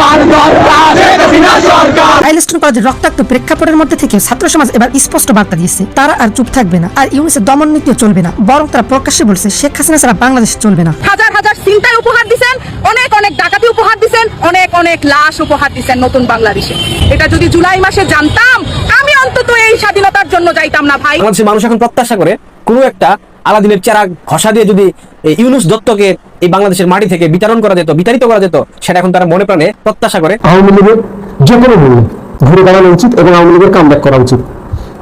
বারবার দরকার। শেখ হাসিনা সরকার। আইলেস্টন কলেজের রক্তাক্ত প্রেক্ষাপটের মধ্যে থেকে ছাত্র সমাজ এবার স্পষ্ট বার্তা দিয়েছে। তারা আর চুপ থাকবে না। আর ইউনিসের দমন নীতিও চলবে না। বরং তারা প্রকাশ্যে বলছে শেখ হাসিনা ছাড়া বাংলাদেশ চলবে না। হাজার হাজার চিন্তায় উপহার অনেক অনেক ডাকাতি উপহার দিছেন অনেক অনেক লাশ উপহার দিছেন নতুন বাংলাদেশে। এটা যদি জুলাই মাসে জানতাম আমি অন্তত এই স্বাধীনতার জন্য যাইতাম না ভাই। মানুষ এখন প্রত্যাশা করে কোনো একটা আলাদিনের চেরা ঘষা দিয়ে যদি ইউনুস দত্তকে এই বাংলাদেশের মাটি থেকে বিতরণ করা যেত, বিতাড়িত করা যেত, সেটা এখন তারা মনে প্রাণে প্রত্যাশা করে। আওয়ামী লীগের যে কোনো ঘুরে দাঁড়ানো উচিত এবং আওয়ামী লীগের কামব্যাক করা উচিত।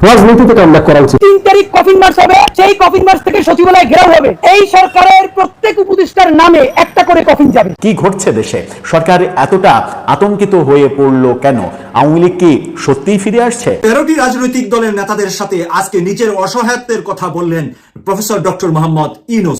রাজনীতিতে কামব্যাক করা উচিত। তিন তারিখ কফিন মার্চ হবে সেই কফিন মার্চ থেকে সচিবালয় ঘেরাও হবে। এই সরকারের প্রত্যেক উপদেষ্টার নামে একটা করে কফিন যাবে। কি ঘটছে দেশে? সরকার এতটা আতঙ্কিত হয়ে পড়ল কেন? আওয়ামী লীগ কি সত্যিই ফিরে আসছে? তেরোটি রাজনৈতিক দলের নেতাদের সাথে আজকে নিজের অসহায়ত্বের কথা বললেন professor doctor Mohammad Yunus.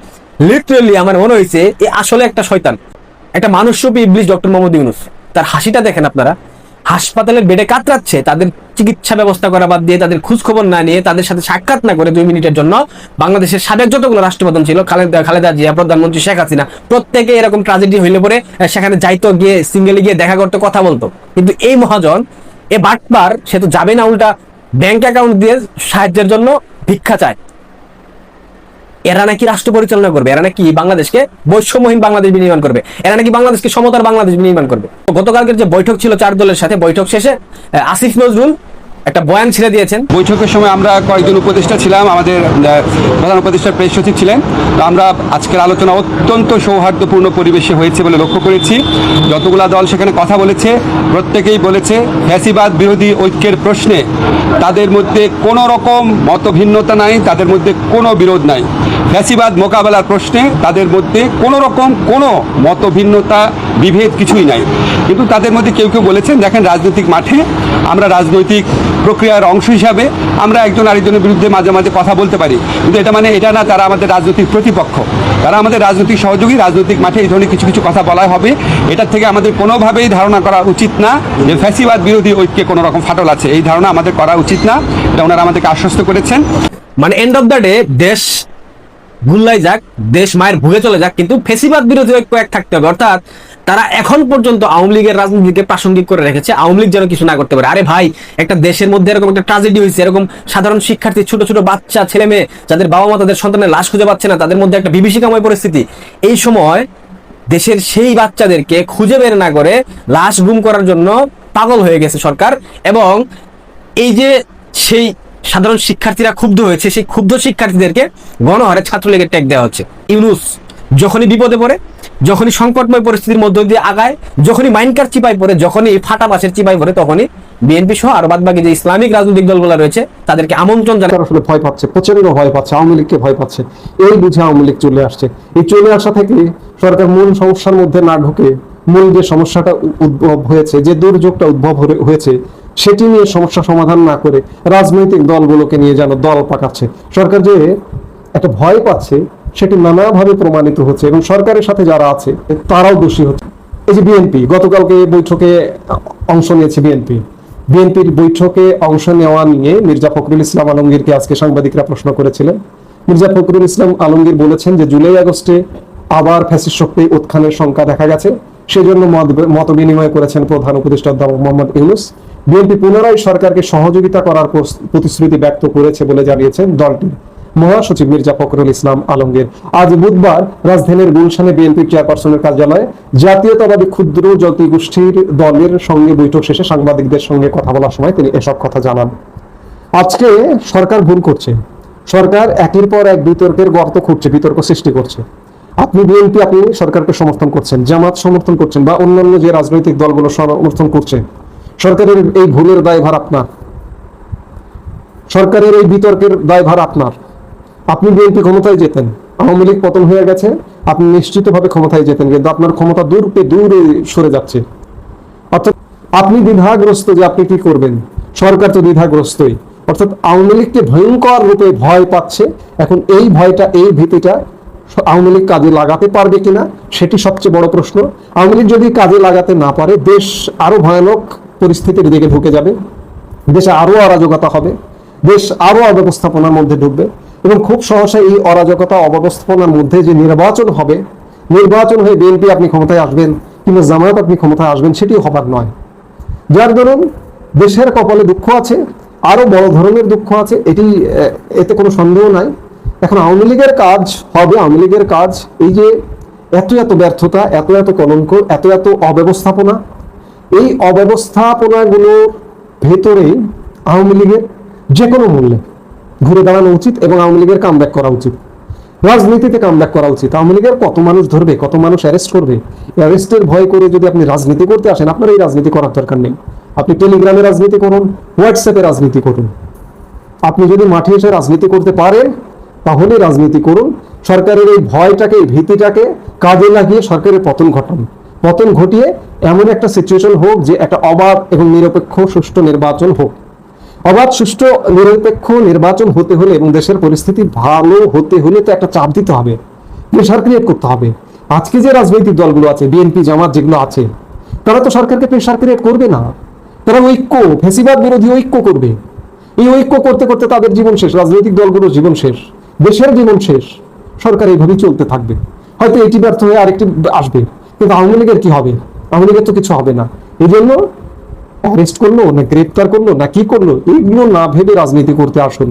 Literally আমার মনে হয়েছে এ আসলে একটা শয়তান। একটা মানুষরূপী ইবলিশ ডক্টর মোহাম্মদ ইউনুস। তার হাসিটা দেখেন আপনারা। হাসপাতালের বেডে কাতরাচ্ছে, তাদের চিকিৎসা ব্যবস্থা করা বাদ দিয়ে, তাদের খোঁজ খবর না নিয়ে, তাদের সাথে সাক্ষাৎ না করে দুই মিনিটের জন্য বাংলাদেশের সাবেক যতগুলো রাষ্ট্রপ্রধান ছিল, খালেদা খালেদা জিয়া, প্রধানমন্ত্রী শেখ হাসিনা, প্রত্যেকে এরকম ট্রাজেডি হইলে পরে সেখানে যাইতো, গিয়ে সিঙ্গেলে গিয়ে দেখা করতে, কথা বলতো। কিন্তু এই মহাজন, এ বাটবার সে তো যাবে না উল্টা ব্যাংক অ্যাকাউন্ট দিয়ে সাহায্যের জন্য ভিক্ষা চায়। এরা নাকি রাষ্ট্র পরিচালনা করবে? এরা নাকি বাংলাদেশকে বৈষম্যহীন বাংলাদেশ বিনির্মাণ করবে? এরা নাকি বাংলাদেশকে সমতার বাংলাদেশ বিনির্মাণ করবে? গতকালকের যে বৈঠক ছিল চার দলের সাথে, বৈঠক শেষে আসিফ নজরুল একটা বয়ান ছেড়ে দিয়েছেন। বৈঠকের সময় আমরা কয়েকজন উপদেষ্টা ছিলাম, আমাদের প্রধান উপদেষ্টার প্রেস সচিব ছিলেন। তো আমরা আজকের আলোচনা অত্যন্ত সৌহার্দ্যপূর্ণ পরিবেশে হয়েছে বলে লক্ষ্য করেছি। যতগুলা দল সেখানে কথা বলেছে, প্রত্যেকেই বলেছে ফ্যাসিবাদ বিরোধী ঐক্যের প্রশ্নে তাদের মধ্যে কোনো রকম মতভিন্নতা নাই, তাদের মধ্যে কোনো বিরোধ নাই। ফ্যাসিবাদ মোকাবেলার প্রশ্নে তাদের মধ্যে কোনো রকম কোনো মতভিন্নতা, বিভেদ কিছুই নাই। কিন্তু তাদের মধ্যে কেউ কেউ বলেছেন, দেখেন রাজনৈতিক মাঠে আমরা রাজনৈতিক প্রক্রিয়ার অংশ হিসাবে আমরা একজন আরেকজনের বিরুদ্ধে মাঝে মাঝে কথা বলতে পারি। কিন্তু এটা মানে এটা না, তারা আমাদের রাজনৈতিক প্রতিপক্ষ। তারা আমাদের রাজনৈতিক সহযোগী, রাজনৈতিক মাঠে এই ধরনের কিছু কিছু কথা বলা হবে। এটার থেকে আমাদের কোনোভাবেই ধারণা করা উচিত না যে ফ্যাসিবাদ বিরোধী ঐক্যে কোনো রকম ফাটল আছে। এই ধারণা আমাদের করা উচিত না। এটা ওনারা আমাদেরকে আশ্বস্ত করেছেন। মানে এন্ড অফ দ্য ডে দেশ ভুল্লাই যাক, দেশ মায়ের ভুগে চলে যাক, কিন্তু ফেসিবাদ বিরোধী ঐক্য এক থাকতে হবে। অর্থাৎ তারা এখন পর্যন্ত আওয়ামী লীগের রাজনীতিকে প্রাসঙ্গিক করে রেখেছে, আওয়ামী লীগ যেন কিছু না করতে পারে। আরে ভাই, একটা দেশের মধ্যে এরকম একটা ট্রাজেডি হয়েছে, এরকম সাধারণ শিক্ষার্থী, ছোট ছোট বাচ্চা, ছেলে মেয়ে, যাদের বাবা মা তাদের সন্তানের লাশ খুঁজে পাচ্ছে না, তাদের মধ্যে একটা বিভীষিকাময় পরিস্থিতি। এই সময় দেশের সেই বাচ্চাদেরকে খুঁজে বের না করে লাশ গুম করার জন্য পাগল হয়ে গেছে সরকার, এবং এই যে সেই সাধারণ শিক্ষার্থীরা ক্ষুব্ধ হয়েছে। সেই ক্ষুব্ধ শিক্ষার্থীদেরকে গণহারে ছাত্রলীগের ট্যাগ দেওয়া হচ্ছে। ইউনুস যখনই বিপদে পড়ে, যখনই সংকটময় পরিস্থিতির মধ্য দিয়ে আগায়, যখনই মাইনকার চিপাই পড়ে, যখনই ফাটা বাসের চিপাই পড়ে, তখনই বিএনপি সহ আর বাদ বাকি যে ইসলামিক রাজনৈতিক দলগুলো রয়েছে, তাদেরকে আমন্ত্রণ জানায় আসলে ভয় পাচ্ছে প্রচণ্ড ভয় পাচ্ছে, আওয়ামী লীগকে ভয় পাচ্ছে। এই বুঝে আওয়ামী লীগ চলে আসছে। এই চলে আসা থেকে সরকার মূল সমস্যার মধ্যে না ঢুকে মূল যে সমস্যাটা উদ্ভব হয়েছে, যে দুর্যোগটা উদ্ভব হয়ে- হয়েছে সেটি নিয়ে সমস্যা সমাধান না করে রাজনৈতিক দলগুলোকে নিয়ে যেন দল পাকাচ্ছে। সরকার যে একটা ভয় পাচ্ছে, সেটি নানাভাবে প্রমাণিত হচ্ছে এবং সরকারের সাথে যারা আছে, তারাও দোষী হচ্ছে। এই যে বিএনপি, গতকালকে বৈঠকে অংশ নিয়েছে বিএনপি। বিএনপির বৈঠকে অংশ নেওয়া নিয়ে মির্জা ফখরুল ইসলাম আলমগীরকে আজকে সাংবাদিকরা প্রশ্ন করেছিলেন। মির্জা ফখরুল ইসলাম আলমগীর বলেছেন যে জুলাই আগস্টে আবার ফ্যাসিস্ট শক্তি উত্থানের সংখ্যা দেখা গেছে। সেজন্য মত- বিনিময় করেছেন প্রধান উপদেষ্টা মোহাম্মদ ইউনুস। বিএনপি পুনরায় সরকারকে সহযোগিতা করার প্রতিশ্রুতি ব্যক্ত করেছে বলে জানিয়েছেন দলটি মহাসচিব মির্জা ফখরুল ইসলাম আলমগীর। আজ বুধবার রাজধানীর গুলশানে বিএনপি চেয়ারপারসনের কার্যালয়ে জাতীয়তাবাদী ক্ষুদ্র জাতি গোষ্ঠীর দলের সঙ্গে বৈঠক শেষে সাংবাদিকদের সঙ্গে কথা বলার সময় তিনি এসব কথা জানান। আজকে সরকার ভুল করছে। সরকার একের পর এক বিতর্কের গর্ত খুঁজছে বিতর্ক সৃষ্টি করছে। আপনি বিএনপি, আপনি সরকারকে সমর্থন করছেন, জামাত সমর্থন করছেন বা অন্যান্য যে রাজনৈতিক দলগুলো সমর্থন করছে সরকারের এই ভুলের দায়ভার আপনার। সরকারের এই বিতর্কের দায়ভার আপনার। আপনি বিএনপি ক্ষমতায় যেতেন, আওয়ামী লীগ পতন হয়ে গেছে, আপনি নিশ্চিতভাবে ক্ষমতায় যেতেন, কিন্তু আপনার ক্ষমতা দূর পে দূরে সরে যাচ্ছে। অর্থাৎ আপনি দ্বিধাগ্রস্ত যে আপনি কি করবেন, সরকার তো দ্বিধাগ্রস্তই। অর্থাৎ আওয়ামী লীগকে ভয়ঙ্কর রূপে ভয় পাচ্ছে, এখন এই ভয়টা, এই ভীতিটা আওয়ামী লীগ কাজে লাগাতে পারবে কিনা, সেটি সবচেয়ে বড় প্রশ্ন। আওয়ামী লীগ যদি কাজে লাগাতে না পারে, দেশ আরও ভয়ানক পরিস্থিতির দিকে ঢুকে যাবে। দেশে আরও অরাজকতা হবে। দেশ আরও অব্যবস্থাপনার মধ্যে ঢুকবে। এবং খুব সহসা এই অরাজকতা, অব্যবস্থাপনার মধ্যে যে নির্বাচন হবে, নির্বাচন হয়ে বিএনপি আপনি ক্ষমতায় আসবেন কিংবা জামায়াত আপনি ক্ষমতায় আসবেন, সেটিও হবার নয়। যার দরুন দেশের কপালে দুঃখ আছে, আরও বড় ধরনের দুঃখ আছে, এটি এতে কোনো সন্দেহ নাই। এখন আওয়ামী লীগের কাজ হবে, আওয়ামী লীগের কাজ, এই যে এত এত ব্যর্থতা, এত এত কলঙ্ক, এত এত অব্যবস্থাপনা এই অব্যবস্থাপনাগুলোর ভেতরে আওয়ামী লীগের যে কোনো মূল্যে ঘুরে দাঁড়ানো উচিত এবং আওয়ামী লীগের কামব্যাক করা উচিত। রাজনীতিতে কামব্যাক করা উচিত। আওয়ামী লীগের কত মানুষ ধরবে, কত মানুষ অ্যারেস্ট করবে? অ্যারেস্টের ভয় করে যদি আপনি রাজনীতি করতে আসেন, আপনার এই রাজনীতি করার দরকার নেই। আপনি টেলিগ্রামে রাজনীতি করুন হোয়াটসঅ্যাপে রাজনীতি করুন। আপনি যদি মাঠে এসে রাজনীতি করতে পারেন তাহলে রাজনীতি করুন। সরকারের এই ভয়টাকে এই ভীতিটাকে কাজে লাগিয়ে সরকারের পতন ঘটান। পতন ঘটিয়ে এমন একটা সিচুয়েশন হোক যে একটা অবাধ এবং নিরপেক্ষ সুষ্ঠু নির্বাচন হোক। অবাধ, সুষ্ঠু, নিরপেক্ষ নির্বাচন হতে হলে এবং দেশের পরিস্থিতি ভালো হতে হলে তো একটা চাপ দিতে হবে প্রেশার ক্রিয়েট করতে হবে। আজকে যে রাজনৈতিক দলগুলো আছে বিএনপি জামাত যেগুলো আছে, তারা তো সরকারকে প্রেশার ক্রিয়েট করবে না। তারা ঐক্য, ফেসিবাদ বিরোধী ঐক্য করবে। এই ঐক্য করতে করতে তাদের জীবন শেষ, রাজনৈতিক দলগুলোর জীবন শেষ, দেশের জীবন শেষ। সরকার এইভাবেই চলতে থাকবে। হয়তো এটি ব্যর্থ হয়ে আরেকটি আসবে। কিন্তু আওয়ামী লীগের কি হবে? আওয়ামী লীগের তো কিছু হবে না। এই জন্য অ্যারেস্ট করল, না গ্রেপ্তার করল, না কি করল এইগুলো না ভেবে রাজনীতি করতে আসুন।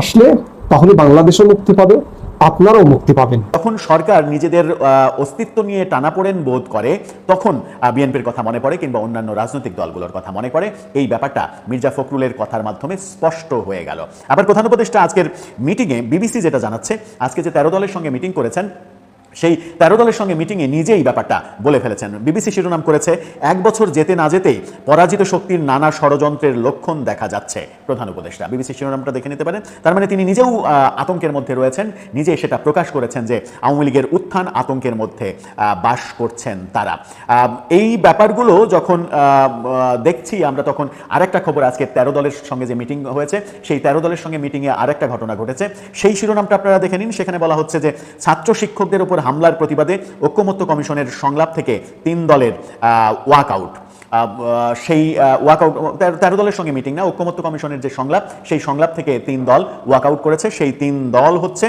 আসলে তাহলে বাংলাদেশও মুক্তি পাবে, আপনারাও মুক্তি পাবেন। যখন সরকার নিজেদের অস্তিত্ব নিয়ে টানাপোড়েন বোধ করে, তখন বিএনপির কথা মনে পড়ে কিংবা অন্যান্য রাজনৈতিক দলগুলোর কথা মনে পড়ে। এই ব্যাপারটা মির্জা ফখরুলের কথার মাধ্যমে স্পষ্ট হয়ে গেল। আবার প্রধান উপদেষ্টা আজকের মিটিংয়ে বিবিসি যেটা জানাচ্ছে, আজকে যে তেরো দলের সঙ্গে মিটিং করেছেন সেই তেরো দলের সঙ্গে মিটিংয়ে নিজেই ব্যাপারটা বলে ফেলেছেন। বিবিসি শিরোনাম করেছে, এক বছর যেতে না যেতেই পরাজিত শক্তির নানা ষড়যন্ত্রের লক্ষণ দেখা যাচ্ছে প্রধান উপদেষ্টা। বিবিসি শিরোনামটা দেখে নিতে পারেন। তার মানে তিনি নিজেও আতঙ্কের মধ্যে রয়েছেন। নিজে সেটা প্রকাশ করেছেন যে আওয়ামী লীগের উত্থান আতঙ্কের মধ্যে বাস করছেন তারা। এই ব্যাপারগুলো যখন দেখছি আমরা তখন আরেকটা খবর আজকে তেরো দলের সঙ্গে যে মিটিং হয়েছে, সেই তেরো দলের সঙ্গে মিটিংয়ে আরেকটা ঘটনা ঘটেছে। সেই শিরোনামটা আপনারা দেখে নিন। সেখানে বলা হচ্ছে যে ছাত্র শিক্ষকদের উপর হামলার প্রতিবাদে ঐক্যমত্য কমিশনের সংলাপ থেকে তিন দলের ওয়াকআউট। সেই ওয়াকআউট তেরো দলের সঙ্গে মিটিং না, ঐক্যমত্য কমিশনের যে সংলাপ, সেই সংলাপ থেকে তিন দল ওয়াকআউট করেছে। সেই তিন দল হচ্ছে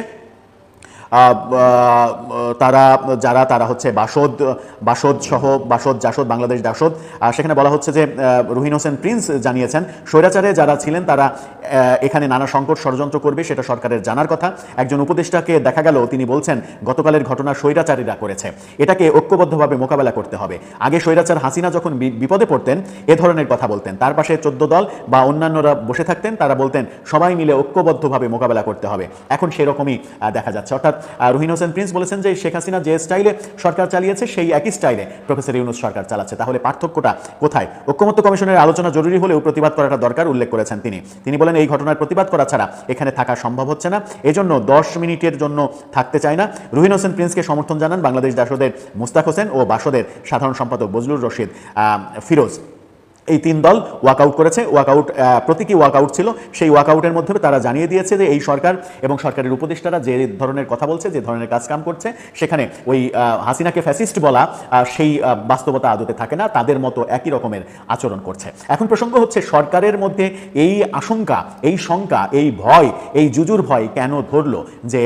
তারা, যারা, তারা হচ্ছে বাসদ বাসদ সহ, বাসদ, জাসদ, বাংলাদেশ দাসদ। সেখানে বলা হচ্ছে যে রুহিন হোসেন প্রিন্স জানিয়েছেন, স্বৈরাচারে যারা ছিলেন, তারা এখানে নানা সংকট ষড়যন্ত্র করবে, সেটা সরকারের জানার কথা। একজন উপদেষ্টাকে দেখা গেল, তিনি বলছেন, গতকালের ঘটনা স্বৈরাচারীরা করেছে। এটাকে ঐক্যবদ্ধভাবে মোকাবেলা করতে হবে। আগে স্বৈরাচার হাসিনা যখন বিপদে পড়তেন, এ ধরনের কথা বলতেন। তার পাশে চোদ্দ দল বা অন্যান্যরা বসে থাকতেন, তারা বলতেন, সবাই মিলে ঐক্যবদ্ধভাবে মোকাবেলা করতে হবে। এখন সেরকমই দেখা যাচ্ছে। অর্থাৎ রুহিন হোসেন প্রিন্স বলেছেন যে শেখ হাসিনা যে স্টাইলে সরকার চালিয়েছে, সেই একই স্টাইলে প্রফেসর ইউনুস সরকার চালাচ্ছে। তাহলে পার্থক্যটা কোথায়? ঐক্যমত্য কমিশনের আলোচনা জরুরি হলেও প্রতিবাদ করাটা দরকার, উল্লেখ করেছেন তিনি। তিনি বলেন, এই ঘটনার প্রতিবাদ করা ছাড়া এখানে থাকা সম্ভব হচ্ছে না। এজন্য দশ মিনিটের জন্য থাকতে চায় না। রুহিন হোসেন প্রিন্সকে সমর্থন জানান বাংলাদেশ দাসদের মুস্তাক হোসেন ও বাসদের সাধারণ সম্পাদক বজলুর রশিদ ফিরোজ। এই তিন দল ওয়াকআউট করেছে। ওয়াকআউট প্রতীকী ওয়াকআউট ছিল। সেই ওয়াকআউটের মধ্যে তারা জানিয়ে দিয়েছে যে এই সরকার এবং সরকারের উপদেষ্টারা যে ধরনের কথা বলছে, যে ধরনের কাজ কাম করছে, সেখানে ওই হাসিনাকে ফ্যাসিস্ট বলা সেই বাস্তবতা আদতে থাকে না, তাদের মতো একই রকমের আচরণ করছে। এখন প্রসঙ্গ হচ্ছে, সরকারের মধ্যে এই আশঙ্কা, এই শঙ্কা, এই ভয়, এই জুজুর ভয় কেন ধরলো যে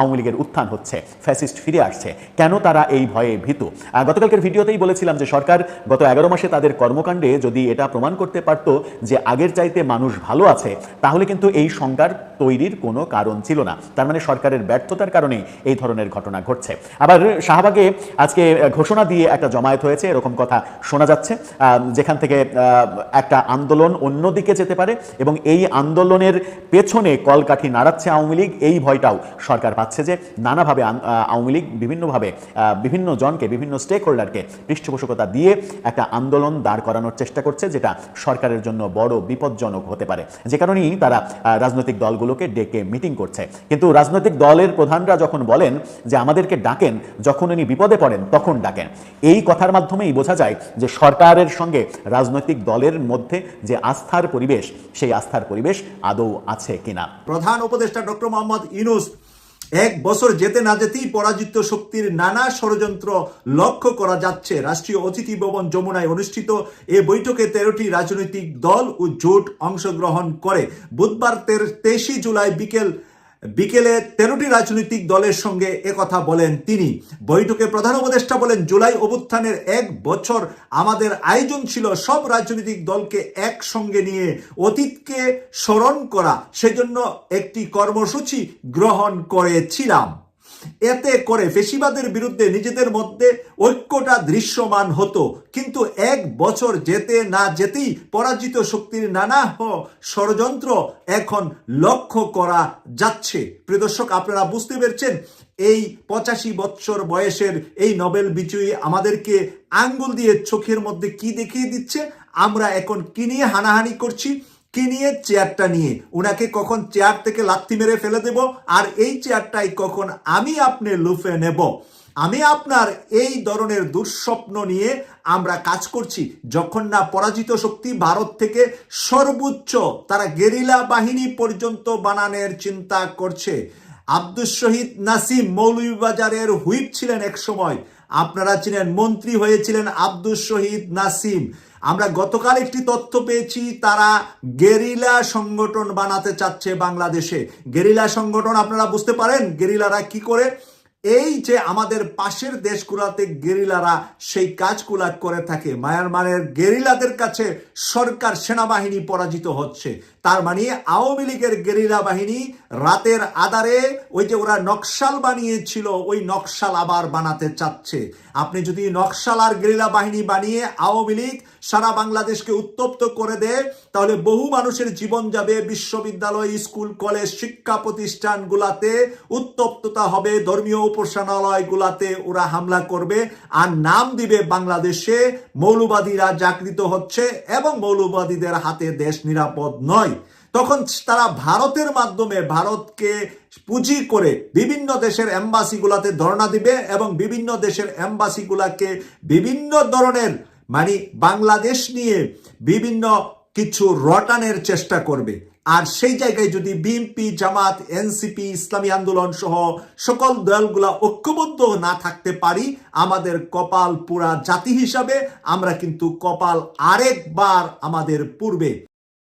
আওয়ামী লীগের উত্থান হচ্ছে, ফ্যাসিস্ট ফিরে আসছে, কেন তারা এই ভয়ে ভীতু? গতকালকের ভিডিওতেই বলেছিলাম যে সরকার গত এগারো মাসে তাদের কর্মকাণ্ডে যদি এটা প্রমাণ করতে পারতো যে আগের চাইতে মানুষ ভালো আছে, তাহলে কিন্তু এই শঙ্কার তৈরির কোনো কারণ ছিল না। তার মানে সরকারের ব্যর্থতার কারণেই এই ধরনের ঘটনা ঘটছে। আবার শাহবাগে আজকে ঘোষণা দিয়ে একটা জমায়েত হয়েছে, এরকম কথা শোনা যাচ্ছে। যেখান থেকে একটা আন্দোলন অন্যদিকে যেতে পারে এবং এই আন্দোলনের পেছনে কলকাঠি নাড়াচ্ছে আওয়ামী লীগ, এই ভয়টাও সরকার পাচ্ছে যে নানাভাবে আওয়ামী লীগ বিভিন্নভাবে বিভিন্ন জনকে, বিভিন্ন স্টেক হোল্ডারকে পৃষ্ঠপোষকতা দিয়ে একটা আন্দোলন দাঁড় করানোর চেষ্টা করছে, যেটা সরকারের জন্য বড় বিপজ্জনক হতে পারে। যে কারণেই তারা রাজনৈতিক দলগুলোকে ডেকে মিটিং করছে। কিন্তু রাজনৈতিক দলের প্রধানরা যখন বলেন যে আমাদেরকে ডাকেন, যখন উনি বিপদে পড়েন, তখন ডাকেন। এই কথার মাধ্যমেই বোঝা যায় যে সরকারের সঙ্গে রাজনৈতিক দলের মধ্যে যে আস্থার পরিবেশ, সেই আস্থার পরিবেশ আদৌ আছে কিনা। প্রধান উপদেষ্টা ডক্টর মোহাম্মদ ইউনুস এক বছর যেতে না যেতেই পরাজিত শক্তির নানা ষড়যন্ত্র লক্ষ্য করা যাচ্ছে। রাষ্ট্রীয় অতিথি ভবন যমুনায় অনুষ্ঠিত এ বৈঠকে তেরোটি রাজনৈতিক দল ও জোট অংশগ্রহণ করে। বুধবার তেইশে জুলাই বিকেল বিকেলে তেরোটি রাজনৈতিক দলের সঙ্গে একথা বলেন তিনি। বৈঠকে প্রধান উপদেষ্টা বলেন, জুলাই অভ্যুত্থানের এক বছর আমাদের আয়োজন ছিল সব রাজনৈতিক দলকে একসঙ্গে নিয়ে অতীতকে স্মরণ করা। সেজন্য একটি কর্মসূচি গ্রহণ করেছিলাম। এতে করে ফেসিবাদের বিরুদ্ধে নিজেদের মধ্যে ঐক্যটা দৃশ্যমান হতো। কিন্তু এক বছর যেতে না যেতেই পরাজিত শক্তির নানা ষড়যন্ত্র এখন লক্ষ্য করা যাচ্ছে। প্রিয় দর্শক, আপনারা বুঝতে পেরেছেন, এই পঁচাশি বৎসর বয়সের এই নোবেল বিজয়ী আমাদেরকে আঙ্গুল দিয়ে চোখের মধ্যে কি দেখিয়ে দিচ্ছে? আমরা এখন কি নিয়ে হানাহানি করছি? কি নিয়ে? চেয়ারটা নিয়ে। ওনাকে কখন চেয়ার থেকে লাথি মেরে ফেলে দেব? আর এই চেয়ারটাই কখন আমি আপনি লুফে নেব? আমি আপনার এই ধরনের দুঃস্বপ্ন নিয়ে আমরা কাজ করছি। যখন না পরাজিত শক্তি ভারত থেকে সর্বোচ্চ, তারা গেরিলা বাহিনী পর্যন্ত বানানোর চিন্তা করছে। আব্দুল শহীদ নাসিম মৌলভীবাজারের হুইপ ছিলেন এক সময়। আপনারা চিনেন মন্ত্রী হয়েছিলেন আব্দুল শহীদ নাসিম। আমরা গতকাল একটি তথ্য পেয়েছি, তারা গেরিলা সংগঠন বানাতে চাচ্ছে বাংলাদেশে। গেরিলা সংগঠন, আপনারা বুঝতে পারেন গেরিলারা কি করে? এই যে আমাদের পাশের দেশগুলোতে গেরিলারা সেই কাজগুলা করে থাকে। মায়ানমারের গেরিলাদের কাছে সরকার সেনাবাহিনী পরাজিত হচ্ছে। তার মানে আওয়ামী লীগের গেরিলা বাহিনী রাতের আধারে ওই যে ওরা নকশাল বানিয়েছিল, ওই নকশাল আবার বানাতে চাচ্ছে। আপনি যদি নকশাল আর গেরিলা বাহিনী বানিয়ে আওয়ামী লীগ সারা বাংলাদেশকে উত্তপ্ত করে দেয়, তাহলে বহু মানুষের জীবন যাবে বিশ্ববিদ্যালয়, স্কুল, কলেজ, শিক্ষা প্রতিষ্ঠানগুলাতে। উত্তপ্ততা হবে, ধর্মীয় উপাসনালয়গুলাতে ওরা হামলা করবে, আর নাম দিবে বাংলাদেশে, মৌলবাদীরা জাগৃত হচ্ছে, এবং মৌলবাদীদের হাতে দেশ নিরাপদ নয়। তখন তারা ভারতের মাধ্যমে ভারতকে পুঁজি করে বিভিন্ন দেশের এম্বাসিগুলাতে ধর্ণা দিবে এবং বিভিন্ন দেশের এম্বাসিগুলাকে বিভিন্ন ধরনের মানে বাংলাদেশ নিয়ে বিভিন্ন কিছু রটানের চেষ্টা করবে। আর সেই জায়গায় যদি বিএনপি জামাত এনসিপি ইসলামী আন্দোলন সহ সকল দলগুলা ঐক্যবদ্ধ না থাকতে পারি, আমাদের কপাল পুরা জাতি হিসাবে আমরা কিন্তু কপাল আরেকবার আমাদের পূর্বে